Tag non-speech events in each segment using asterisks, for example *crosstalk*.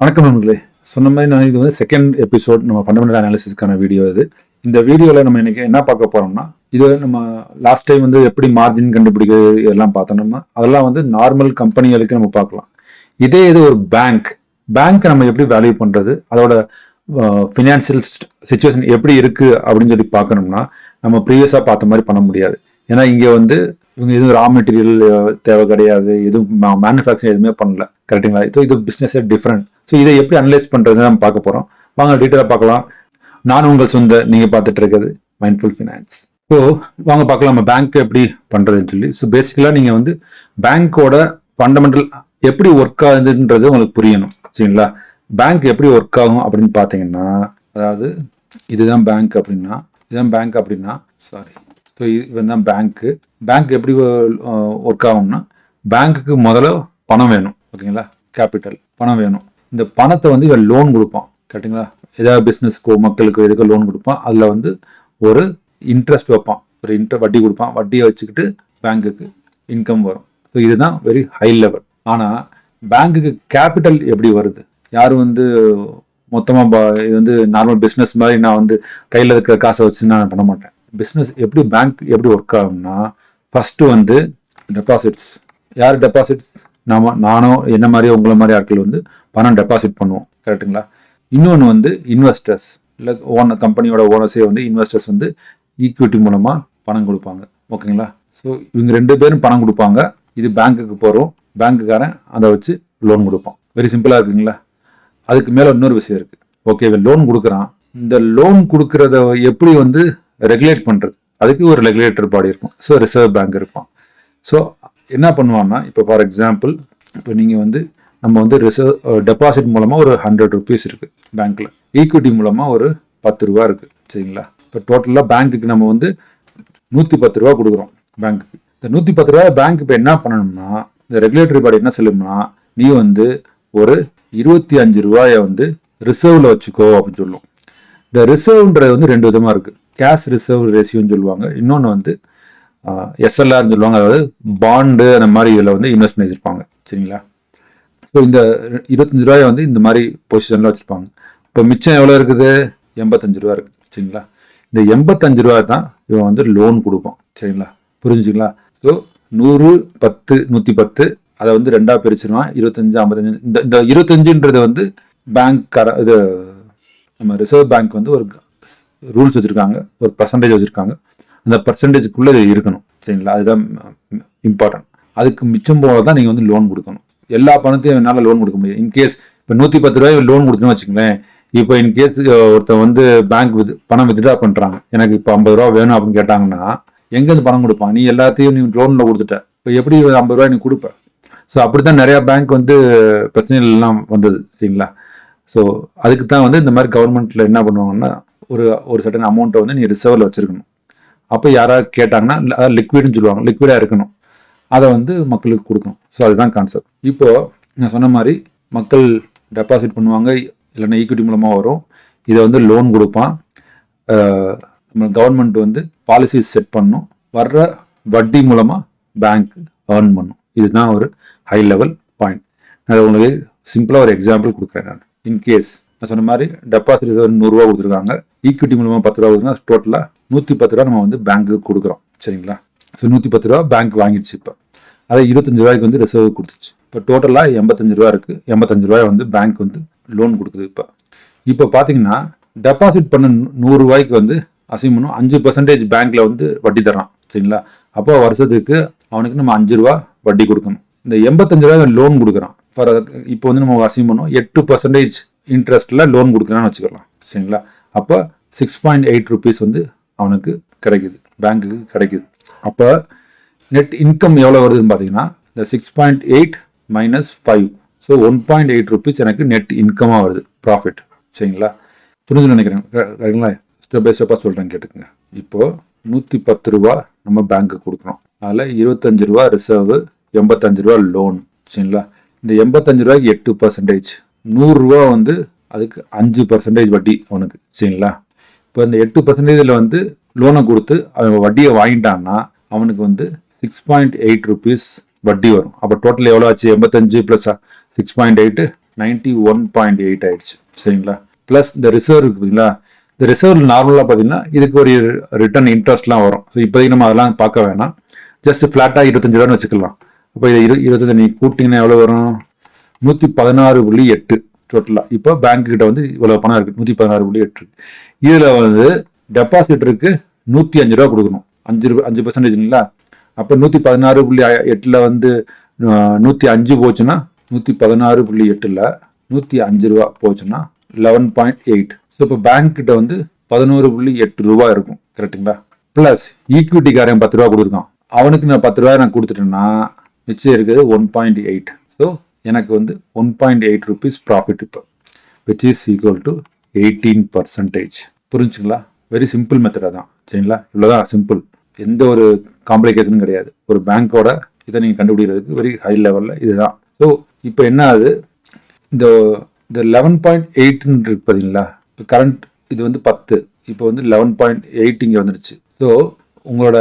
வணக்கம் நண்பர்களே. சொன்ன மாதிரி நான் இது வந்து செகண்ட் எபிசோட் நம்ம ஃபண்டமெண்டல் அனாலிசிஸ்க்கான வீடியோ இது. இந்த வீடியோவில் நம்ம இன்னைக்கு என்ன பார்க்க போகிறோம்னா இது நம்ம லாஸ்ட் டைம் வந்து எப்படி மார்ஜின் கண்டுபிடிக்கிறது இதெல்லாம் பார்த்தோம் நம்ம. அதெல்லாம் வந்து நார்மல் கம்பெனிகளுக்கு நம்ம பார்க்கலாம். இதே இது ஒரு பேங்க் பேங்க் நம்ம எப்படி வேல்யூ பண்ணுறது அதோட ஃபினான்சியல் சுச்சுவேஷன் எப்படி இருக்குது அப்படின்னு சொல்லி பார்க்கணும்னா நம்ம ப்ரீவியஸாக பார்த்த மாதிரி பண்ண முடியாது. ஏன்னா இங்கே வந்து இவங்க எதுவும் ரா மெட்டீரியல் தேவை கிடையாது. எதுவும் மேனுஃபேக்சரிங் எதுவுமே பண்ணல. கரெக்டுங்களா ஸோ இது பிஸ்னஸே டிஃப்ரெண்ட் ஸோ இதை எப்படி அனலைஸ் பண்ணுறதுன்னு நம்ம பார்க்க போகிறோம் வாங்க டீட்டெயிலாக பார்க்கலாம். நான் உங்கள் சொந்த நீங்கள் பார்த்துட்டு இருக்கிறது மைண்ட்ஃபுல் ஃபினான்ஸ் ஸோ வாங்க பார்க்கலாம். நம்ம பேங்க் எப்படி பண்ணுறதுன்னு சொல்லி. ஸோ பேசிக்கலாக நீங்கள் வந்து பேங்க்கோட ஃபண்டமெண்டல் எப்படி ஒர்க் ஆகுதுன்றது உங்களுக்கு புரியணும். சரிங்களா? பேங்க் எப்படி ஒர்க் ஆகும் அப்படின்னு பார்த்தீங்கன்னா அதாவது இதுதான் பேங்க் அப்படின்னா இதுதான் பேங்க் அப்படின்னா சாரி ஸோ இவன் தான் பேங்க்கு பேங்க் எப்படி uh, ஒர்க் ஆகும்னா பேங்க்குக்கு முதல்ல பணம் வேணும் ஓகேங்களா? கேபிட்டல் பணம் வேணும். இந்த பணத்தை வந்து இவன் லோன் கொடுப்பான் கரெக்டுங்களா ஏதாவது பிஸ்னஸ்க்கோ மக்களுக்கோ எதுக்கோ லோன் கொடுப்பான். அதில் வந்து ஒரு இன்ட்ரெஸ்ட் வைப்பான். ஒரு இன்ட்ரெஸ்ட் வட்டி கொடுப்பான். வட்டியை வச்சுக்கிட்டு பேங்க்குக்கு இன்கம் வரும். ஸோ இதுதான் வெரி ஹை லெவல் ஆனால் பேங்க்குக்கு கேபிட்டல் எப்படி வருது? யாரும் வந்து மொத்தமாக இது வந்து நார்மல் பிஸ்னஸ் மாதிரி நான் வந்து கையில் இருக்கிற காசை வச்சு நான் பண்ண மாட்டேன். பிஸ்னஸ் எப்படி பேங்க் எப்படி ஒர்க் ஆகும்னா ஃபஸ்ட்டு வந்து டெபாசிட்ஸ் யார் டெபாசிட்ஸ் நாம நானோ என்ன மாதிரி உங்களை மாதிரி ஆட்கள் வந்து பணம் டெபாசிட் பண்ணுவோம். கரெக்ட்டுங்களா இன்னொன்று வந்து இன்வெஸ்டர்ஸ் இல்லை ஓன கம்பெனியோட ஓனர்ஸே வந்து இன்வெஸ்டர்ஸ் வந்து ஈக்விட்டி மூலமாக பணம் கொடுப்பாங்க. ஓகேங்களா ஸோ இவங்க ரெண்டு பேரும் பணம் கொடுப்பாங்க. இது பேங்க்குக்கு போகிறோம் பேங்க்குக்காரன் அதை வச்சு லோன் கொடுப்பான். வெரி சிம்பிளாக இருக்குங்களா அதுக்கு மேலே இன்னொரு விஷயம் இருக்குது ஓகே லோன் கொடுக்குறான். இந்த லோன் கொடுக்குறத எப்படி வந்து ரெகுலேட் பண்ணுறது அதுக்கு ஒரு ரெகுலேட்டர் பாடி இருக்கும். ஸோ ரிசர்வ் பேங்க் இருப்பான் ஸோ என்ன பண்ணுவான்னா இப்போ ஃபார் எக்ஸாம்பிள் இப்போ நீங்கள் வந்து நம்ம வந்து ரிசர்வ் டெபாசிட் மூலமாக ஒரு ஹண்ட்ரட் ருபீஸ் இருக்குது பேங்க்கில் ஈக்விட்டி மூலமாக ஒரு பத்து ரூபா இருக்குது சரிங்களா? இப்போ டோட்டலாக பேங்க்குக்கு நம்ம வந்து நூற்றி பத்து ரூபா கொடுக்குறோம் பேங்க்குக்கு இந்த நூற்றி பத்து ரூபா பேங்க் இப்போ என்ன பண்ணணும்னா இந்த ரெகுலேட்டரி பாடி என்ன சொல்லும்னா நீ வந்து ஒரு இருபத்தி அஞ்சு ரூபாயை வந்து ரிசர்வில் வச்சுக்கோ அப்படின்னு சொல்லும். இந்த ரிசர்வ்ன்றது வந்து ரெண்டு விதமாக இருக்குது கேஷ் ரிசர்வ் ரேஷியோன்னு சொல்லுவாங்க. இன்னொன்று வந்து எஸ்எல்ஆர்னு சொல்லுவாங்க. அதாவது பாண்டு அந்த மாதிரி இதில் வந்து இன்வெஸ்ட் பண்ணி வச்சுருப்பாங்க சரிங்களா? ஸோ இந்த இருபத்தஞ்சு ரூபாயை வந்து இந்த மாதிரி பொசிஷனில் வச்சுருப்பாங்க. இப்போ மிச்சம் எவ்வளோ இருக்குது? எண்பத்தஞ்சு ரூபா இருக்குது. சரிங்களா? இந்த எண்பத்தஞ்சு ரூபா தான் இவன் வந்து லோன் கொடுப்பான். சரிங்களா? புரிஞ்சுங்களா? ஸோ நூறு பத்து நூற்றி பத்து அதை வந்து ரெண்டாக பிரிச்சிருவான். இருபத்தஞ்சு ஐம்பத்தஞ்சு இந்த இந்த இருபத்தஞ்சுன்றது வந்து பேங்க் கர இது நம்ம ரிசர்வ் பேங்க் வந்து ஒரு ரூல்ஸ் வச்சுருக்காங்க ஒரு பர்சன்டேஜ் வச்சுருக்காங்க. அந்த பர்சன்டேஜுக்குள்ளே இது இருக்கணும் சரிங்களா? அதுதான் இம்பார்ட்டன்ட் அதுக்கு மிச்சம் போக தான் நீங்கள் வந்து லோன் கொடுக்கணும். எல்லா பணத்தையும் என்னால் லோன் கொடுக்க முடியாது. இன்கேஸ் இப்போ நூற்றி பத்து ரூபாய் லோன் கொடுத்தோன்னு வச்சுங்களேன் இப்போ இன்கேஸ் ஒருத்தர் வந்து பேங்க் வித் பணம் வித்ட்ரா பண்ணுறாங்க எனக்கு இப்போ ஐம்பது ரூபா வேணும் அப்படின்னு கேட்டாங்கன்னா எங்கேருந்து பணம் கொடுப்பான்? நீ எல்லாத்தையும் நீ லோனில் கொடுத்துட்ட. இப்போ எப்படி ஐம்பது ரூபாய் நீ கொடுப்ப? ஸோ அப்படி தான் நிறையா பேங்க் வந்து பிரச்சனைகள் எல்லாம் வந்தது சரிங்களா? ஸோ அதுக்கு தான் வந்து இந்த மாதிரி கவர்மெண்ட்டில் என்ன பண்ணுவாங்கன்னா ஒரு ஒரு சர்டன் அமௌண்ட்டை வந்து நீ ரிசர்வில் வச்சுருக்கணும். அப்போ யாராவது கேட்டாங்கன்னா அதாவது லிக்விட்னு சொல்லுவாங்க லிக்விடாக இருக்கணும். அதை வந்து மக்களுக்கு கொடுக்கணும். ஸோ அதுதான் கான்செப்ட் இப்போது நான் சொன்ன மாதிரி மக்கள் டெபாசிட் பண்ணுவாங்க இல்லைன்னா ஈக்விட்டி மூலமாக வரும். இதை வந்து லோன் கொடுப்பான். நம்ம கவர்மெண்ட் வந்து பாலிசி செட் பண்ணும். வர்ற வட்டி மூலமாக பேங்க் ஏர்ன் பண்ணும். இதுதான் ஒரு ஹை லெவல் பாயிண்ட் நான் உங்களுக்கு சிம்பிளாக ஒரு எக்ஸாம்பிள் கொடுக்குறேன் நான். இன்கேஸ் நான் சொன்ன மாதிரி டெபாசிட் நூறுரூவா கொடுத்துருக்காங்க. ஈக்விட்டி மூலமாக பத்து ரூபா கொடுத்தா டோட்டலாக நூற்றி பத்து ரூபா நம்ம வந்து பேங்க்கு கொடுக்குறோம். சரிங்களா? ஸோ நூற்றி பத்து ரூபா பேங்க் வாங்கிடுச்சு இப்போ. அதை இருபத்தஞ்சு ரூபாய்க்கு வந்து ரிசர்வ் கொடுத்துச்சு. இப்போ டோட்டலாக எண்பத்தஞ்சு ரூபா இருக்குது எண்பத்தஞ்சு ரூபாய் வந்து பேங்க் வந்து லோன் கொடுக்குது இப்போ. இப்போ பார்த்தீங்கன்னா டெபாசிட் பண்ண நூறுரூவாய்க்கு வந்து அசைன் அஞ்சு பர்சன்டேஜ் பேங்க்கில் வந்து வட்டி தரான். சரிங்களா? அப்போ வருஷத்துக்கு அவனுக்கு நம்ம அஞ்சு ரூபா வட்டி கொடுக்கணும். இந்த எண்பத்தஞ்சு ரூபாய் லோன் கொடுக்குறான். ஃபார் இப்போ வந்து நம்ம அசைன் பண்ணோம். எட்டு பர்சன்டேஜ் இன்ட்ரெஸ்ட்டில் லோன் கொடுக்குறான்னு வச்சுக்கலாம். சரிங்களா? அப்போ சிக்ஸ் பாயிண்ட் எயிட் ருபீஸ் வந்து அவனுக்கு கிடைக்குது. பேங்க்குக்கு கிடைக்குது. அப்போ நெட் இன்கம் எவ்வளோ வருதுன்னு பார்த்தீங்கன்னா இந்த six point eight minus five so one point eight rupees எனக்கு நெட் இன்கமாக வருது. ப்ராஃபிட் சரிங்களா? புரிஞ்சு நினைக்கிறேன். கரெக்டுங்களா? ஸ்டெப் பை ஸ்டெப்பாக சொல்கிறேன் கேட்டுக்குங்க. இப்போது நூற்றி பத்து ரூபா நம்ம பேங்க்கு கொடுக்குறோம் அதில் இருபத்தஞ்சு ரூபா ரிசர்வு எண்பத்தஞ்சு ரூபா லோன் சரிங்களா? இந்த எண்பத்தஞ்சு ரூபாய்க்கு எட்டு பர்சன்டேஜ் நூறுரூவா வந்து அதுக்கு அஞ்சு பர்சன்டேஜ் வட்டி அவனுக்கு சரிங்களா? இப்போ இந்த எட்டு பர்சன்டேஜில் வந்து லோனை கொடுத்து அவன் வட்டியை வாங்கிட்டான்னா அவனுக்கு வந்து சிக்ஸ் பாயிண்ட் எயிட் ருபீஸ் வட்டி வரும். அப்போ டோட்டல் எவ்வளோ ஆச்சு? எண்பத்தஞ்சு plus six point eight ninety one point eight ஆயிடுச்சு சரிங்களா? ப்ளஸ் இந்த ரிசர்வ் இருக்குது பார்த்தீங்களா இந்த ரிசர்வ் நார்மலாக பார்த்தீங்கன்னா இதுக்கு ஒரு ரிட்டர்ன் இன்ட்ரெஸ்ட்லாம் வரும். ஸோ இப்போதைக்கு நம்ம அதெல்லாம் பார்க்க வேணாம். ஜஸ்ட் ஃப்ளாட்டாக இருபத்தஞ்சு ரூபான்னு வச்சுக்கலாம். அப்போ இது இரு இருபத்தஞ்சு நீ கூட்டிங்கன்னா எவ்வளோ வரும்? நூற்றி பதினாறு புள்ளி எட்டு டோட்டலாக இப்போ பேங்க் கிட்ட வந்து இவ்வளோ பணம் இருக்குது நூற்றி பதினாறு புள்ளி எட்டு. இதில் வந்து டெபாசிட்டருக்கு நூற்றி அஞ்சு ரூபா கொடுக்கணும். அஞ்சு ரூபா அஞ்சு பர்சன்டேஜ்ங்களா அப்போ நூற்றி பதினாறு புள்ளி எட்டில் வந்து நூற்றி அஞ்சு போச்சுன்னா நூற்றி பதினாறு புள்ளி எட்டில் நூற்றி அஞ்சு ரூபா போச்சுன்னா லெவன் பாயிண்ட் எயிட் ஸோ இப்போ பேங்க் கிட்ட வந்து பதினோரு புள்ளி எட்டு ரூபா இருக்கும். கரெக்ட்டுங்களா ப்ளஸ் ஈக்விட்டிக்காரன் பத்து ரூபா கொடுத்துருக்கான். அவனுக்கு நான் பத்து ரூபாய் நான் கொடுத்துட்டேன்னா மிச்சம் இருக்குது ஒன் பாயிண்ட் எயிட் ஸோ எனக்கு வந்து one point eight rupees profit இப்போ which is equal to eighteen percentage புரிஞ்சுங்களா? வெரி சிம்பிள் மெத்தடாக தான் சரிங்களா? இவ்வளோதான் சிம்பிள் எந்த ஒரு காம்ப்ளிகேஷனும் கிடையாது. ஒரு பேங்க்கோட இதை நீங்கள் கண்டுபிடிக்கிறதுக்கு வெரி ஹை லெவலில் இதுதான். ஸோ இப்போ என்ன ஆகுது? இந்த இந்த லெவன் பாயிண்ட் எயிட்னு இருக்கு பார்த்தீங்களா இப்போ கரண்ட் இது வந்து பத்து. இப்போ வந்து லெவன் பாயிண்ட் எயிட் இங்கே வந்துடுச்சு ஸோ உங்களோட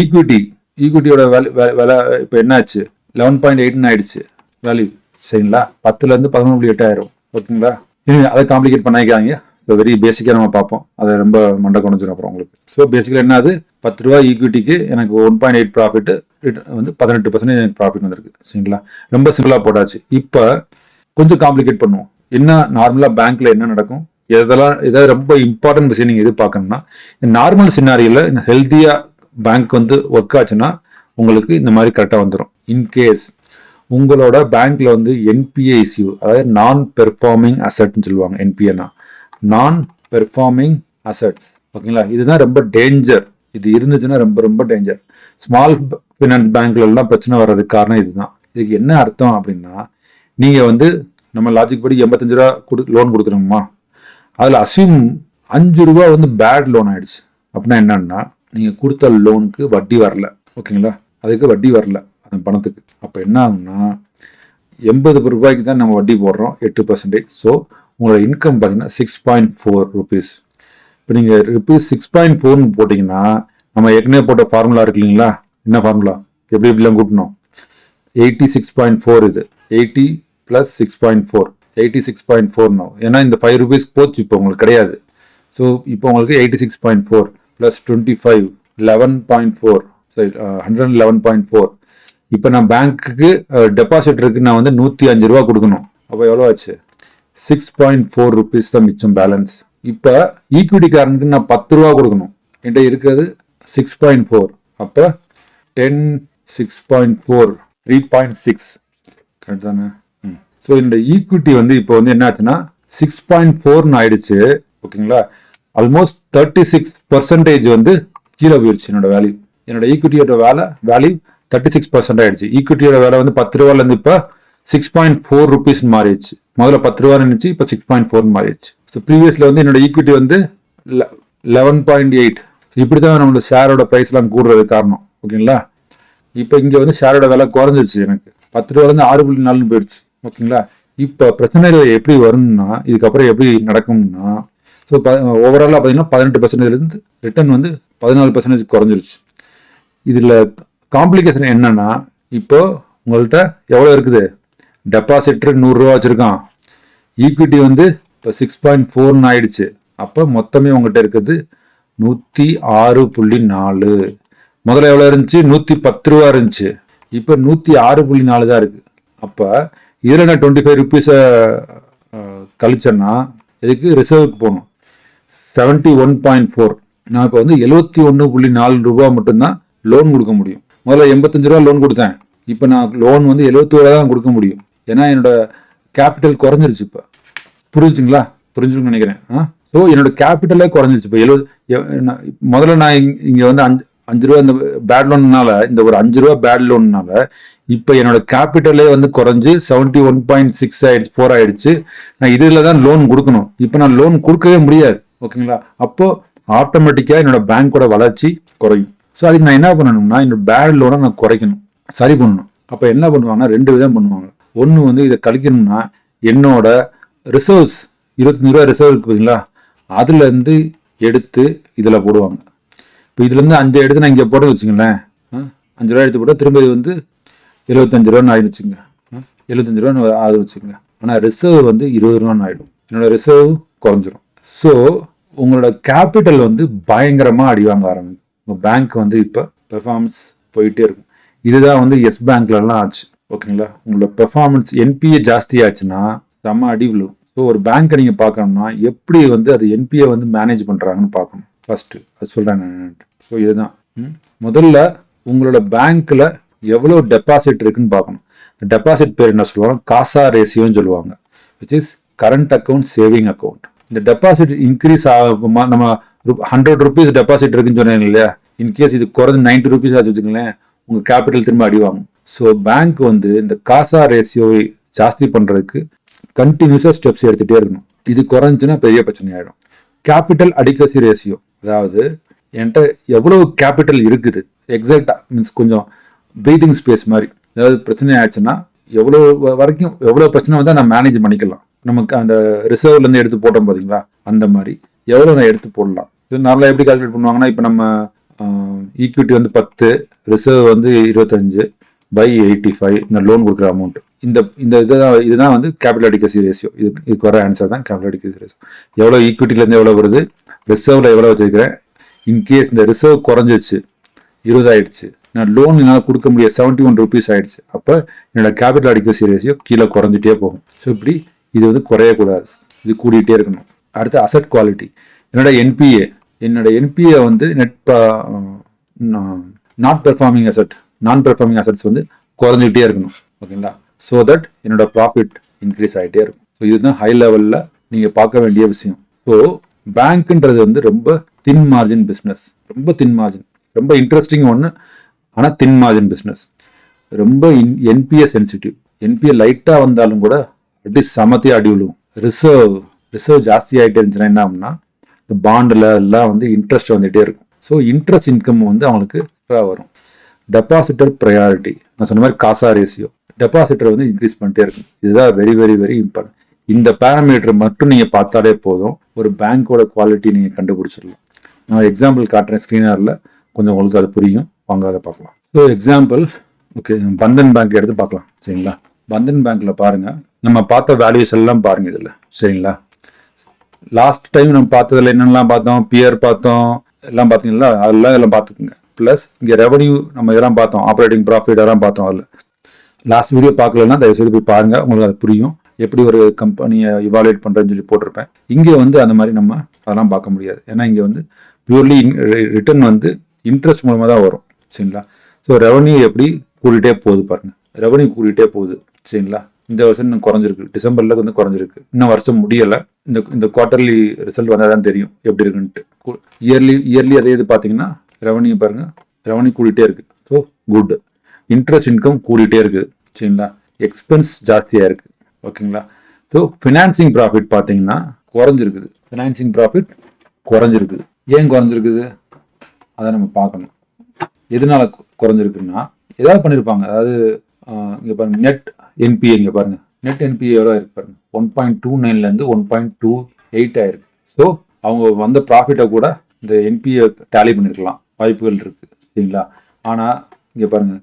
ஈக்விட்டி ஈக்விட்டியோட வேலை விலை இப்போ என்னாச்சு? லெவன் பாயிண்ட் எயிட்னு ஆயிடுச்சு. வேல்யூ சரிங்களா? பத்துலேருந்து பதினொன்று புள்ளி எட்டாயிரம் ஓகேங்களா? இனிமே அதை காம்ப்ளிகேட் பண்ணிக்காங்க இப்போ வெரி பேசிக்காக நம்ம பார்ப்போம். அதை ரொம்ப மண்டை குறைஞ்சிடும் அப்புறம் உங்களுக்கு. ஸோ பேசிக்கலாக என்ன பத்து ரூபா ஈக்விட்டிக்கு எனக்கு ஒன் பாயிண்ட் எயிட் ப்ராஃபிட் வந்து பதினெட்டு பர்சன்டேஜ் எனக்கு ப்ராஃபிட் வந்திருக்கு. சரிங்களா? ரொம்ப சிம்பிளாக போட்டாச்சு. இப்போ கொஞ்சம் காம்ப்ளிகேட் பண்ணுவோம். என்ன நார்மலாக பேங்க்கில் என்ன நடக்கும்? எதெல்லாம் எதாவது ரொம்ப இம்பார்ட்டன்ட் விஷயம் நீங்கள் எதிர்பார்க்கணும்னா நார்மல் சின்னாரியில் ஹெல்த்தியாக பேங்க் வந்து ஒர்க் ஆச்சுன்னா உங்களுக்கு இந்த மாதிரி கரெக்டாக வந்துடும் இன்கேஸ் உங்களோட பேங்க்ல வந்து என்பிஏ இஸ்யூ அதாவது நான் பெர்ஃபார்மிங் அசட்னு சொல்லுவாங்க என்பிஏனா நான் பெர்ஃபார்மிங் அசட்ஸ் ஓகேங்களா? இதுதான் ரொம்ப டேஞ்சர் இது இருந்துச்சுன்னா ரொம்ப ரொம்ப டேஞ்சர் ஸ்மால் ஃபினான்ஸ் பேங்க்லலாம் பிரச்சனை வர்றதுக்கு காரணம் இதுதான். இதுக்கு என்ன அர்த்தம் அப்படின்னா நீங்கள் வந்து நம்ம லாஜிக் படி எண்பத்தஞ்சு ரூபா கொடு லோன் கொடுக்குறோமா அதில் அசியூம் அஞ்சு ரூபா வந்து பேட் லோன் ஆயிடுச்சு. அப்படின்னா என்னன்னா நீங்கள் கொடுத்த லோனுக்கு வட்டி வரல. ஓகேங்களா? அதுக்கு வட்டி வரல. அந்த பணத்துக்கு. அப்போ என்ன ஆகும்னா எண்பது ரூபாய்க்கு தான் நம்ம வட்டி போடுறோம் எட்டு பர்சன்டேஜ் ஸோ உங்களோட இன்கம் பார்த்தீங்கன்னா சிக்ஸ் பாயிண்ட் ஃபோர் ருபீஸ் இப்போ நீங்கள் ருபீஸ் சிக்ஸ் பாயிண்ட் ஃபோர்னு போட்டிங்கன்னா நம்ம ஏற்கனவே போட்ட ஃபார்முலா இருக்கு இல்லைங்களா? என்ன ஃபார்முலா எப்படி எப்படிலாம் கூட்டணும்? எயிட்டி சிக்ஸ் பாயிண்ட் ஃபோர் இது. Eighty plus six point four eighty six point ஃபோர்னோ ஏன்னா இந்த ஃபைவ் ருபீஸ் போச்சு இப்போ உங்களுக்கு கிடையாது. ஸோ இப்போ உங்களுக்கு eighty six point four plus twenty five eleven point four சரி ஹண்ட்ரட் லெவன் பாயிண்ட் ஃபோர் இப்போ நான் பேங்க்குக்கு டெபாசிட்டருக்கு நான் வந்து நூற்றி அஞ்சு ரூபா கொடுக்கணும். அப்போ எவ்வளோ ஆச்சு? சிக்ஸ் பாயிண்ட் ஃபோர் ருபீஸ் தான் மிச்சம் பேலன்ஸ் இப்போ ஈக்விட்டிக்காரனுக்கு நான் பத்து ரூபா கொடுக்கணும். என்கிட்ட இருக்கிறது சிக்ஸ் பாயிண்ட் ஃபோர் அப்போ ten six point four three point six correct தானே? ம். ஸோ இந்த ஈக்விட்டி வந்து இப்போ வந்து என்ன ஆச்சுன்னா சிக்ஸ் பாயிண்ட் ஃபோர்னு ஆயிடுச்சு. ஓகேங்களா? ஆல்மோஸ்ட் தேர்ட்டி சிக்ஸ் பர்சன்டேஜ் வந்து கீழே போயிடுச்சு என்னோட வேல்யூ என்னோட ஈக்விட்டியோட வேலை வேல்யூ தேர்ட்டி சிக்ஸ் பர்சன்ட் ஆயிடுச்சு ஈக்விட்டியோட வேலை வந்து பத்து ரூபாலேருந்து இப்போ சிக்ஸ் பாயிண்ட் ஃபோர் ருபீஸ் மாறிடுச்சு. முதல்ல பத்து ரூபா இருந்துச்சு இப்போ சிக்ஸ் பாயிண்ட் ஃபோர் மாறிடுச்சு. ஸோ ப்ரீவியஸில் வந்து என்னோட ஈக்விட்டி வந்து லெவன் பாயிண்ட் எயிட் இப்படி தான் நம்மளோட ஷேரோட ப்ரைஸ்லாம் கூடுறது காரணம். ஓகேங்களா? இப்போ இங்கே வந்து ஷேரோட விலை குறைஞ்சிருச்சு எனக்கு. பத்து ரூபாலேருந்து ஆறு புள்ளி நாலுன்னு போயிடுச்சு. ஓகேங்களா? இப்போ பிரச்சனைகள் எப்படி வரும்னா இதுக்கப்புறம் எப்படி நடக்கும்னா ஸோ ஓவராலாக பார்த்தீங்கன்னா பதினெட்டு பர்சன்டேஜ்லேருந்து ரிட்டர்ன் வந்து பதினாலு பர்சன்டேஜ் குறைஞ்சிருச்சு. இதில் காம்ப்ளிகேஷன் என்னன்னா இப்போ உங்கள்கிட்ட எவ்வளோ இருக்குது? டெபாசிட்ரு நூறுரூவா வச்சுருக்கான். ஈக்விட்டி வந்து இப்போ சிக்ஸ் பாயிண்ட் ஃபோர்னு ஆயிடுச்சு. அப்போ மொத்தமே உங்கள்கிட்ட இருக்குது நூற்றி ஆறு புள்ளி நாலு. முதல்ல எவ்வளோ இருந்துச்சு? நூற்றி பத்து ரூபா இருந்துச்சு. இப்போ நூற்றி ஆறு புள்ளி நாலு தான் இருக்குது அப்போ இதில் நான் டுவெண்ட்டி ஃபைவ் ருபீஸை கழிச்சேன்னா இதுக்கு ரிசர்வுக்கு போகணும். செவன்ட்டி ஒன் பாயிண்ட் ஃபோர் நான் இப்போ வந்து எழுபத்தி ஒன்று புள்ளி நாலு ரூபா மட்டும்தான் லோன் கொடுக்க முடியும். முதல்ல எண்பத்தஞ்சு ரூபா லோன் கொடுத்தேன். இப்போ நான் லோன் வந்து எழுபத்தி ரூபா தான் கொடுக்க முடியும். ஏன்னா என்னோட கேபிட்டல் குறைஞ்சிருச்சு இப்போ. புரிஞ்சுங்களா? புரிஞ்சுன்னு நினைக்கிறேன். ஆ? ஸோ என்னோட கேபிட்டலே குறைஞ்சிருச்சு. இப்போ எழுபது முதல்ல நான் இங்கே வந்து அஞ்சு அஞ்சு ரூபா இந்த பேட் லோன்னால இந்த ஒரு அஞ்சு ரூபா பேட் லோன்னால இப்போ என்னோட கேபிட்டலே வந்து குறைஞ்சு செவன்டி ஒன் பாயிண்ட் சிக்ஸ் ஆயிடுச்சு ஃபோர் ஆயிடுச்சு. நான் இதில் தான் லோன் கொடுக்கணும். இப்போ நான் லோன் கொடுக்கவே முடியாது. ஓகேங்களா? அப்போ ஆட்டோமேட்டிக்காக என்னோட பேங்க்கோட வளர்ச்சி குறையும். ஸோ அதுக்கு நான் என்ன பண்ணணும்னா என்னோட பேட் லோனை நான் குறைக்கணும். சரி பண்ணணும். அப்போ என்ன பண்ணுவாங்கன்னா ரெண்டு விதம் பண்ணுவாங்க. ஒன்று வந்து இதை கழிக்கணும்னா என்னோட ரிசர்வ்ஸ் இருபத்தஞ்சு ரூபா ரிசர்வ் இருக்கு பார்த்தீங்களா அதுலேருந்து எடுத்து இதில் போடுவாங்க. இப்போ இதுலேருந்து அஞ்சு எடுத்து நான் இங்கே போட வச்சுங்களேன் அஞ்சு ரூபா எடுத்து போட்டால் திரும்ப இது வந்து எழுபத்தஞ்சு ரூபான்னு ஆகி வச்சுங்க எழுபத்தஞ்சு ரூபான்னு ஆகுது வச்சுங்க ஆனால் ரிசர்வ் வந்து இருபது ரூபான்னு ஆகிடும் என்னோட ரிசர்வ் குறைஞ்சிரும். ஸோ உங்களோட கேபிட்டல் வந்து பயங்கரமாக அடி வாங்க ஆரம்பிக்கும். பேங்க் வந்து இப்போ பெர்ஃபார்மன்ஸ் போயிட்டே இருக்கும். இதுதான் வந்து எஸ் பேங்க்லலாம் ஆச்சு. ஓகேங்களா? உங்களோட பெர்ஃபார்மன்ஸ் என்பிஏ ஜாஸ்தி ஆச்சுன்னா செம்ம அடி விழும் ஸோ ஒரு பேங்க்கை நீங்கள் பார்க்கணும்னா எப்படி வந்து அது என்பிஏ வந்து மேனேஜ் பண்ணுறாங்கன்னு பார்க்கணும். ஃபஸ்ட்டு அது சொல்கிறேன் ஸோ இதுதான். முதல்ல உங்களோட பேங்க்கில் எவ்வளோ டெபாசிட் இருக்குன்னு பார்க்கணும். டெபாசிட் பேர் என்ன சொல்லுவாங்க காசா ரேசியோன்னு சொல்லுவாங்க. Which is current account saving account இந்த டெபாசிட் இன்க்ரீஸ் ஆகுமா நம்ம ஹண்ட்ரட் ருபீஸ் டெபாசிட் இருக்குன்னு சொன்னேன் இல்லையா? இன்கேஸ் இது குறைஞ்சு நைன்டி ருபீஸ் ஆச்சு வச்சுக்கங்களேன் உங்கள் கேபிட்டல் திரும்ப அடிவாங்க ஸோ பேங்க் வந்து இந்த காசா ரேஷியோவை ஜாஸ்தி பண்ணுறதுக்கு கண்டினியூஸாக ஸ்டெப்ஸ் எடுத்துகிட்டே இருக்கணும். இது குறைஞ்சுன்னா பெரிய பிரச்சனை ஆகிடும் கேபிட்டல் அடிக்கசி ரேஷியோ அதாவது என்கிட்ட எவ்வளோ கேபிட்டல் இருக்குது எக்ஸாக்டாக மீன்ஸ் கொஞ்சம் ப்ரீதிங் ஸ்பேஸ் மாதிரி. ஏதாவது பிரச்சனை ஆச்சுன்னா எவ்வளோ வரைக்கும் எவ்வளோ பிரச்சனை வந்தால் நான் மேனேஜ் பண்ணிக்கலாம். நமக்கு அந்த ரிசர்வ்லேருந்து எடுத்து போட்டோம் பார்த்தீங்களா அந்த மாதிரி. எவ்வளோ நான் எடுத்து போடலாம். இது நார்மலாக எப்படி கால்குலேட் பண்ணுவாங்கன்னா இப்போ நம்ம ஈக்விட்டி வந்து பத்து ரிசர்வ் வந்து இருபத்தஞ்சு பை எயிட்டி ஃபைவ் இந்த லோன் கொடுக்குற அமௌண்ட் இந்த இந்த இதுதான் இதுதான் வந்து கேபிட்டல் அடிக்கசி ரேஷியோ இது இதுக்கு வர ஆன்சர் தான் கேபிட்டல் அடிக்கசி ரேஷியோ எவ்வளோ ஈக்விட்டிலேருந்து எவ்வளோ வருது? ரிசர்வில் எவ்வளோ வச்சுருக்கிறேன்? இன்கேஸ் இந்த ரிசர்வ் குறைஞ்சிச்சு இருபதாயிடுச்சு நான் லோன் என்னால் கொடுக்க முடியாது செவன்ட்டி ஒன் ருபீஸ் ஆயிடுச்சு அப்போ என்னோட கேபிட்டல் அடிக்கசி ரேஷியோ கீழே குறைஞ்சிட்டே போகும். ஸோ இப்படி இது வந்து குறையக்கூடாது. இது கூடிகிட்டே இருக்கணும். அடுத்து அசட் குவாலிட்டி என்னோட என்பிஏ என்னோட என்பிஏ வந்து net not performing asset non performing assets வந்து குறைஞ்சிக்கிட்டே இருக்கணும். ஓகேங்களா ஸோ தட் என்னோட ப்ராஃபிட் இன்க்ரீஸ் ஆகிட்டே இருக்கும். ஸோ இதுதான் ஹை லெவலில் நீங்கள் பார்க்க வேண்டிய விஷயம். ஸோ பேங்க்ன்றது வந்து ரொம்ப தின் மார்ஜின் பிஸ்னஸ் ரொம்ப தின் மார்ஜின் ரொம்ப இன்ட்ரெஸ்டிங் ஒன்று ஆனால் தின் மார்ஜின் பிஸ்னஸ் ரொம்ப என்பிஏ சென்சிட்டிவ் என்பிஏ லைட்டாக வந்தாலும் கூட அப்படி சமத்தியாக அடி விழுவும். ரிசர்வ் ரிசர்வ் ஜாஸ்தி ஆகிட்டே இருந்துச்சுன்னா என்ன ஆகும்னா பாண்டில் எல்லாம் வந்து இன்ட்ரெஸ்ட் வந்துகிட்டே இருக்கும். ஸோ இன்ட்ரெஸ்ட் இன்கம் வந்து அவங்களுக்கு வரும். டெபாசிட்டர் ப்ரையாரிட்டி நான் சொன்ன மாதிரி காசா ரேசியோ டெபாசிட்டர் வந்து இன்க்ரீஸ் பண்ணிட்டே இருக்கும். இதுதான் வெரி வெரி வெரி இம்பார்ட்டன்ட் இந்த பேராமீட்டர் மட்டும் நீங்கள் பார்த்தாலே போதும். ஒரு பேங்க்கோட குவாலிட்டி நீங்கள் கண்டுபிடிச்சிடலாம். நான் எக்ஸாம்பிள் காட்டுறேன் ஸ்க்ரீனரில் கொஞ்சம் உங்களுக்கு அது புரியும். வாங்க அதை பார்க்கலாம். So example okay Bandhan bank எடுத்து பார்க்கலாம். சரிங்களா? பந்தன் பேங்க்ல பாருங்க. நம்ம பார்த்த வேல்யூஸ் எல்லாம் பாருங்க இதில். சரிங்களா? லாஸ்ட் டைம் நம்ம பார்த்ததுல என்னென்னலாம் பார்த்தோம்? பியர் பார்த்தோம். எல்லாம் பார்த்தீங்களா? அதெல்லாம் எல்லாம் பார்த்துக்குங்க. ப்ளஸ் இங்கே ரெவன்யூ நம்ம இதெல்லாம் பார்த்தோம். ஆப்ரேட்டிங் ப்ராஃபிட் அதெல்லாம் பார்த்தோம் அதில். லாஸ்ட் வீடியோ பார்க்கலன்னா தயவுசெய்து போய் பாருங்கள் உங்களுக்கு அது புரியும். எப்படி ஒரு கம்பெனியை இவாலுவேட் பண்ணுறேன்னு சொல்லி போட்டிருப்பேன். இங்கே வந்து அந்த மாதிரி நம்ம அதெல்லாம் பார்க்க முடியாது. ஏன்னா இங்கே வந்து பியூர்லி ரிட்டர்ன் வந்து இன்ட்ரெஸ்ட் மூலமாக தான் வரும். சரிங்களா? ஸோ ரெவன்யூ எப்படி கூட்டிகிட்டே போகுது பாருங்கள் ரெவன்யூ கூட்டிகிட்டே போகுது. சரிங்களா? இந்த வருஷம் இன்னும் குறைஞ்சிருக்கு. டிசம்பர்ல வந்து குறைஞ்சிருக்கு. இன்னும் வருஷம் முடியலை. இந்த இந்த குவார்டர்லி ரிசல்ட் வந்தால் தான் தெரியும் எப்படி இருக்குன்ட்டு. இயர்லி இயர்லி அதே இது பார்த்தீங்கன்னா ரெவன்யூ பாருங்க. ரெவன்யூ கூடிட்டே இருக்கு. ஸோ குட் இன்ட்ரெஸ்ட் இன்கம் கூடிட்டே இருக்குது சரிங்களா? எக்ஸ்பென்ஸ் ஜாஸ்தியாக இருக்குது ஓகேங்களா? ஸோ ஃபினான்சிங் ப்ராஃபிட் பார்த்தீங்கன்னா குறைஞ்சிருக்குது. Financing profit குறைஞ்சிருக்குது. ஏன் குறைஞ்சிருக்குது? அதை நம்ம பார்க்கணும். எதனால குறைஞ்சிருக்குன்னா ஏதாவது பண்ணியிருப்பாங்க அதாவது இங்கே பாருங்க நெட் என்பிஏ இங்கே பாருங்க. நெட் என்பிஏ எவ்வளோ இருக்கு பாருங்க. ஒன் பாயிண்ட் டூ நைன்லேருந்து ஒன் பாயிண்ட் டூ எயிட் ஆயிருக்கு. ஸோ அவங்க வந்த ப்ராஃபிட்டை கூட இந்த என்பிஏ டேலி பண்ணியிருக்கலாம் வாய்ப்புகள் இருக்குது சரிங்களா? ஆனால் இங்கே பாருங்க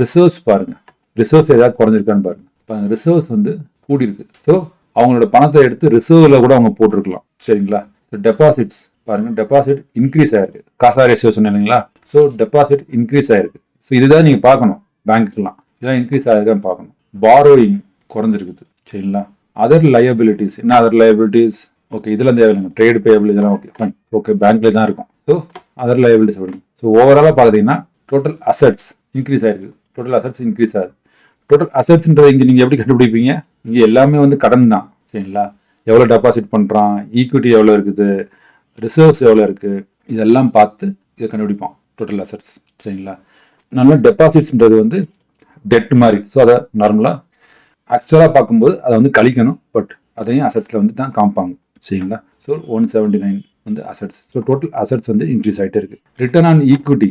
ரிசர்வ்ஸ் பாருங்க. ரிசர்வ்ஸ் ஏதாவது குறைஞ்சிருக்கான்னு பாருங்க. பாருங்கள் ரிசர்வ்ஸ் வந்து கூடியிருக்கு. ஸோ அவங்களோட பணத்தை எடுத்து ரிசர்வில் கூட அவங்க போட்டிருக்கலாம் சரிங்களா? டெபாசிட்ஸ் பாருங்க டெபாசிட் இன்க்ரீஸ் ஆயிருக்கு. காசா ரேஷியோ சொன்னீங்களா இல்லைங்களா? ஸோ டெபாசிட் இன்க்ரீஸ் ஆயிருக்கு. ஸோ இதுதான் நீங்கள் பார்க்கணும் பேங்க்குலாம் இதான் இன்க்ரீஸ் ஆகிருக்கான்னு பார்க்கணும். பாரோயிங் குறைஞ்சிருக்குது. சரிங்களா? அதர் லயபிலிட்டிஸ் என்ன அதர் லயபிலிட்டிஸ் ஓகே இதெல்லாம் தேவையில்லைங்க ட்ரேட் பேபிள் இதெல்லாம் ஓகே ஃபைன் ஓகே பேங்க்ல தான் இருக்கும். ஸோ அதர் லயபிலிட்டிஸ் அப்படின்னு ஸோ ஓவராலாக பார்த்தீங்கன்னா டோட்டல் அசட்ஸ் இன்க்ரீஸ் ஆயிருக்கு. டோட்டல் அசட்ஸ் இன்க்ரீஸ் ஆகுது. டோட்டல் அசட்ஸ்ன்றது இங்கே நீங்கள் எப்படி கண்டுபிடிப்பீங்க? இங்கே எல்லாமே வந்து கடன் தான். சரிங்களா? எவ்வளோ டெபாசிட் பண்ணுறான் ஈக்விட்டி எவ்வளோ இருக்குது? ரிசர்வ்ஸ் எவ்வளோ இருக்குது இதெல்லாம் பார்த்து இதை கண்டுபிடிப்போம். டோட்டல் அசட்ஸ் சரிங்களா? நல்ல டெபாசிட்ஸ்ன்றது வந்து டெட் மாதிரி. ஸோ அதை நார்மலாக ஆக்சுவலாக பார்க்கும்போது அதை வந்து கழிக்கணும். பட் அதையும் அசட்ஸில் வந்து தான் காமிப்பாங்க சரிங்களா? ஸோ ஒன் செவன்டி நைன் வந்து அசட்ஸ் ஸோ டோட்டல் அசட்ஸ் வந்து இன்க்ரீஸ் ஆகிட்டே இருக்குது return on equity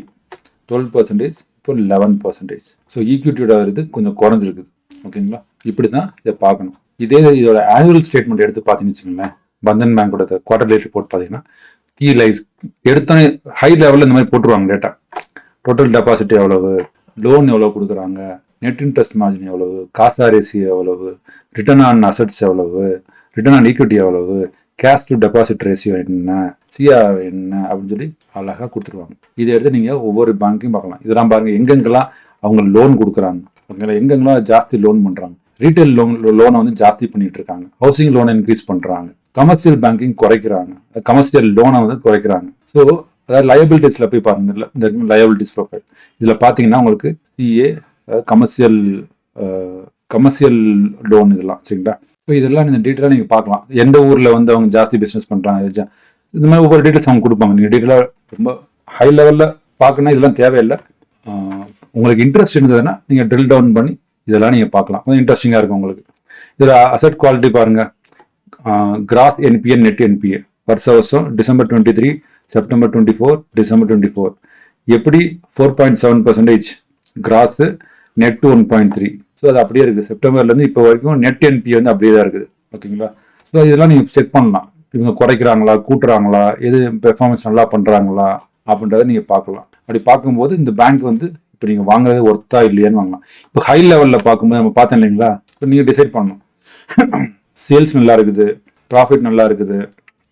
twelve percentage இப்போ லெவன் பர்சன்டேஜ் ஸோ ஈக்விட்டியோட வருது கொஞ்சம் குறைஞ்சிருக்குது. ஓகேங்களா இப்படி தான் இதை பார்க்கணும். இதே இதோட ஆனுவல் ஸ்டேட்மெண்ட் எடுத்து பார்த்தீங்கன்னு வச்சுக்கோங்களேன். பந்தன் பேங்கோட குவார்டர்லி ரிப்போர்ட் பார்த்தீங்கன்னா கீ லைஃப் எடுத்தோன்னே ஹை லெவலில் இந்த மாதிரி போட்டுருவாங்க டேட்டா டோட்டல் டெபாசிட் எவ்வளவு? லோன் எவ்வளோ கொடுக்குறாங்க? நெட் இன்ட்ரெஸ்ட் மார்ஜின் எவ்வளவு? காசா ரேசி எவ்வளவு? ரிட்டர்ன் ஆன் அசட்ஸ் எவ்வளவு? ரிட்டர்ன் ஆன் ஈக்விட்டி எவ்வளவு? கேஷ் டு டெபாசிட் ரேஷியோ என்ன? சிஆர் என்ன? அப்படின்னு சொல்லி அழகாக கொடுத்துருவாங்க. இதை எடுத்து நீங்கள் ஒவ்வொரு பேங்க்கையும் பார்க்கலாம். இதெல்லாம் பாருங்கள் எங்கெங்கெல்லாம் அவங்க லோன் கொடுக்குறாங்க. ஓகேங்களா எங்கெங்கெல்லாம் ஜாஸ்தி லோன் பண்ணுறாங்க ரீட்டைல் லோன் லோனை வந்து ஜாஸ்தி பண்ணிட்டு இருக்காங்க. ஹவுசிங் லோனை இன்க்ரீஸ் பண்ணுறாங்க கமர்ஷியல் பேங்கிங் குறைக்கிறாங்க. கமர்ஷியல் லோனை வந்து குறைக்கிறாங்க. ஸோ அதாவது லயபிலிட்டிஸில் போய் பாருங்கள் இந்த லயபிலிட்டிஸ் ப்ரொஃபைல் இதில் பார்த்தீங்கன்னா உங்களுக்கு சிஏ கமர்ஷியல் கமர்ஷியல் லோன் இதெல்லாம் சரிங்களா? இப்போ இதெல்லாம் நீங்கள் டீட்டெயிலாக நீங்கள் பார்க்கலாம். எந்த ஊரில் வந்து அவங்க ஜாஸ்தி பிஸ்னஸ் பண்ணுறாங்க இந்த மாதிரி ஒவ்வொரு டீட்டெயில்ஸ் அவங்க கொடுப்பாங்க. நீங்கள் டீட்டெயிலாக ரொம்ப ஹை லெவலில் பார்க்கணும் இதெல்லாம் தேவையில்லை. உங்களுக்கு இன்ட்ரெஸ்ட் இருந்ததுன்னா நீங்கள் ட்ரில் டவுன் பண்ணி இதெல்லாம் நீங்கள் பார்க்கலாம். கொஞ்சம் இன்ட்ரெஸ்டிங்காக இருக்கும் உங்களுக்கு. இதில் அசட் குவாலிட்டி பாருங்கள் கிராஸ் என்பிஏ நெட் என்பிஏ வருஷ வருஷம் December twenty three September twenty four December twenty four எப்படி four point seven percentage gross net one point three so அது அப்படியே இருக்குது. செப்டம்பர்லேருந்து இப்போ வரைக்கும் நெட் என்பி வந்து அப்படியே தான் இருக்குது. ஓகேங்களா? ஸோ இதெல்லாம் நீங்கள் செக் பண்ணலாம். இவங்க குறைக்கிறாங்களா கூட்டுறாங்களா எது பெர்ஃபார்மன்ஸ் நல்லா பண்ணுறாங்களா அப்படின்றத நீங்கள் பார்க்கலாம். அப்படி பார்க்கும்போது இந்த பேங்க் வந்து இப்போ நீங்கள் வாங்குறது ஒர்த்தா இல்லையான்னு வாங்கலாம். இப்போ ஹை லெவலில் பார்க்கும்போது நம்ம பார்த்தோம் இல்லைங்களா? இப்போ நீங்கள் டிசைட் பண்ணணும். *clears throat* சேல்ஸ் நல்லா இருக்குது ப்ராஃபிட் நல்லா இருக்குது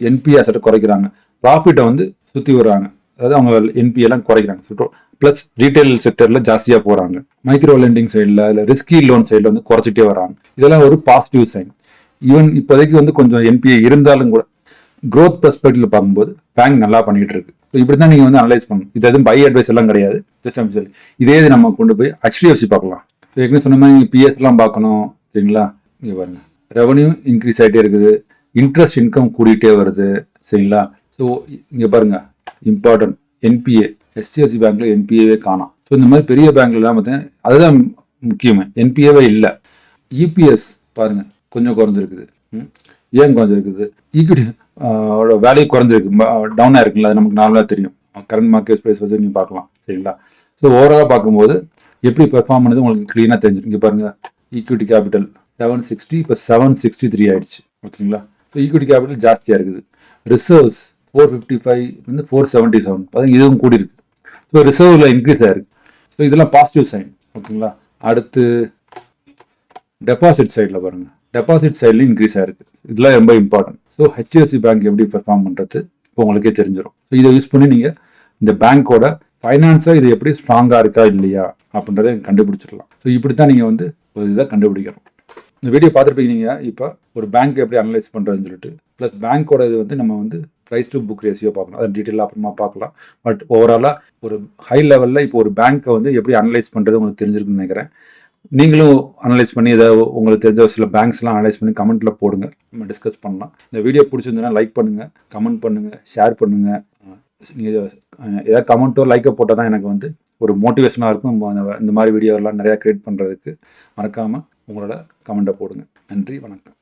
என்பி அசட்டை குறைக்கிறாங்க. ப்ராஃபிட்டை வந்து சுற்றி வர்றாங்க. அதாவது அவங்க என்பிஎல்லாம் குறைக்கிறாங்க. ப்ளஸ் ரீட்டைல் செக்டரில் ஜாஸ்தியாக போகிறாங்க மைக்ரோ லெண்டிங் சைடில் இல்லை ரிஸ்கி லோன் சைடில் வந்து குறைச்சிட்டே வராங்க இதெல்லாம் ஒரு பாசிட்டிவ் சைன் ஈவன் இப்போதைக்கு வந்து கொஞ்சம் என்பிஏ இருந்தாலும் கூட க்ரோத் பெர்ஸ்பெக்டிவ்ல பார்க்கும்போது பேங்க் நல்லா பண்ணிட்டு இருக்கு. இப்படி தான் நீங்கள் வந்து அனலைஸ் பண்ணணும். இது எதுவும் பை அட்வைஸ் எல்லாம் கிடையாது. ஜஸ்ட் சொல்லி இதே இது நம்ம கொண்டு போய் ஹெச்டிஎஃப்சி பார்க்கலாம். ஏற்கனவே சொன்ன மாதிரி நீங்கள் எல்லாம் பார்க்கணும். சரிங்களா? இங்கே பாருங்க. ரெவன்யூ இன்க்ரீஸ் ஆகிட்டே இருக்குது. இன்ட்ரெஸ்ட் இன்கம் கூடிட்டே வருது. சரிங்களா? ஸோ இங்கே பாருங்க இம்பார்ட்டன்ட் என்பிஏ ஹெச்டிஎஃப்சி பேங்க்ல என்பிஏவே காணும். ஸோ இந்த மாதிரி பெரிய பேங்க்லாம் பார்த்தீங்கன்னா அதுதான் முக்கியமே. என்பிஏவே இல்லை. இபிஎஸ் பாருங்க கொஞ்சம் குறைஞ்சிருக்குது. ம். ஏன் குறைஞ்சிருக்குது? ஈக்விட்டி வேல்யூ குறைஞ்சிருக்கு. டவுனாக இருக்குல்ல அது நமக்கு நார்மலாக தெரியும். கரண்ட் மார்க்கெட் ப்ரைஸ் வச்சு நீங்கள் பார்க்கலாம் சரிங்களா? ஸோ ஓவராலாக பார்க்கும்போது எப்படி பெர்ஃபார்ம் பண்ணுது உங்களுக்கு க்ளீனாக தெரிஞ்சிடும். இங்கே பாருங்க ஈக்விட்டி கேபிட்டல் செவன் சிக்ஸ்டி இப்போ செவன் சிக்ஸ்டி த்ரீ ஆயிடுச்சு. ஓகேங்களா? ஸோ ஈக்விட்டி கேபிட்டல் ஜாஸ்தியாக இருக்குது. ரிசர்வ்ஸ் ஃபோர் ஃபிஃப்டி ஃபைவ் வந்து ஃபோர் செவன்ட்டி செவன் பார்த்தீங்கன்னா இதுவும் கூடி இருக்கு ஸோ ரிசர்வில் இன்க்ரீஸ் ஆகிருக்கு ஸோ இதெல்லாம் பாசிட்டிவ் சைன் ஓகேங்களா? அடுத்து டெபாசிட் சைடில் பாருங்கள் டெபாசிட் சைட்லையும் இன்க்ரீஸ் ஆகிருக்கு இதெல்லாம் ரொம்ப இம்பார்ட்டன்ட் ஸோ ஹெச்டிஎஃப்சி பேங்க் எப்படி பெர்ஃபார்ம் பண்ணுறது இப்போ உங்களுக்கே தெரிஞ்சிடும் ஸோ இதை யூஸ் பண்ணி நீங்கள் இந்த பேங்க்கோட ஃபைனான்ஸாக இது எப்படி ஸ்ட்ராங்காக இருக்கா இல்லையா அப்படின்றத கண்டுபிடிச்சிடலாம். ஸோ இப்படி தான் நீங்கள் வந்து ஒரு இதை கண்டுபிடிக்கணும். இந்த வீடியோ பார்த்துருப்பீங்க நீங்கள் இப்போ ஒரு பேங்க் எப்படி அனலைஸ் பண்ணுறதுன்னு சொல்லிட்டு ப்ளஸ் பேங்க்கோட இது வந்து நம்ம வந்து ப்ரைஸ் டு புக் ரேஷியோ பார்க்கணும். அதை டீட்டெயிலாக அப்புறமா பார்க்கலாம். பட் ஓவராலாக ஒரு ஹை லெவலில் இப்போ ஒரு பேங்க்கை வந்து எப்படி அனலைஸ் பண்ணுறது உங்களுக்கு தெரிஞ்சிருக்குன்னு நினைக்கிறேன். நீங்களும் அனலைஸ் பண்ணி இதை உங்களுக்கு தெரிஞ்ச ஒரு சில பேங்க்ஸ்லாம் அனலைஸ் பண்ணி கமெண்ட்டில் போடுங்க. நம்ம டிஸ்கஸ் பண்ணலாம். இந்த வீடியோ பிடிச்சிருந்ததுன்னா லைக் பண்ணுங்கள் கமெண்ட் பண்ணுங்கள் ஷேர் பண்ணுங்கள் நீங்கள் ஏதாவது கமெண்ட்டோ லைக்கோ போட்டால் தான் எனக்கு வந்து ஒரு மோட்டிவேஷனாக இருக்கும். இந்த மாதிரி வீடியோலாம் நிறையா க்ரியேட் பண்ணுறதுக்கு மறக்காமல் உங்களோட கமெண்ட்டை போடுங்க. நன்றி வணக்கம்.